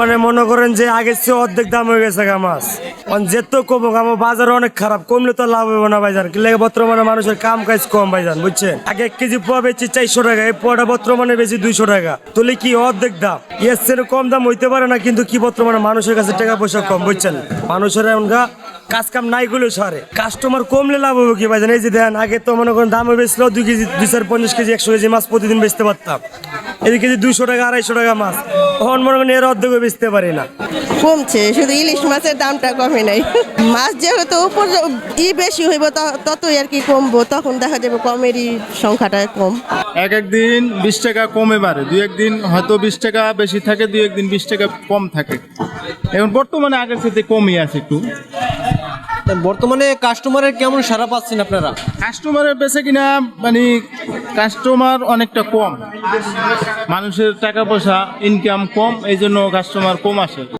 মানে মনে করেন যে আগের চেয়ে অর্ধেক দাম হয়ে গেছে গা মাছ। যেত কমুক, আমার বাজার অনেক খারাপ, কমলে তো লাভ হবে না ভাইজান। কি বর্তমানে মানুষের কাম কাজ কম ভাইজান, বুঝছেন? আগে এক কেজি পোয়া বেচি চারশো টাকা, এই পোয়াটা বর্তমানে বেশি দুইশো টাকা। তুলে কি অর্ধেক দাম? এর চেয়ে কম দাম হইতে পারে না, কিন্তু কি বর্তমানে মানুষের কাছে টাকা পয়সা কম, বুঝছেন? মানুষের এমনকা কাজ কাম নাই গুলো সারে। কাস্টমার কমলে লাভ হবে কি ভাইজান? এই যে দেন আগে তো মনে করেন দামে বেচলো দুই কেজি, দুই চার পঞ্চাশ কেজি, একশো কেজি মাছ প্রতিদিন বেচতে পারতাম। এই কেজি দুশো টাকা আড়াইশো টাকা মাছ তখন মনে করেন এর অর্ধেক বেচতে পারি না। কমছে শুধু ইলিশ মাছের দামটা কমে নাই। মাছ যেহেতু উপর ই বেশি হইব ত- ততই আর কি কমবো তখন দেখা যাবে কমেরই সংখ্যাটা কম। এক একদিন বিশ টাকা কমে বাড়ে দুই একদিন হয়তো বিশ টাকা বেশি থাকে দুই একদিন বিশ টাকা কম থাকে। এখন বর্তমানে আগের সাথে কমই আছে একটু। বর্তমানে কাস্টমারের কেমন সারা পাচ্ছেন আপনারা? কাস্টমারের বেছে কিনা মানে কাস্টমার অনেকটা কম। মানুষের টাকা পয়সা ইনকাম কম এই জন্য কাস্টমার কম আসে।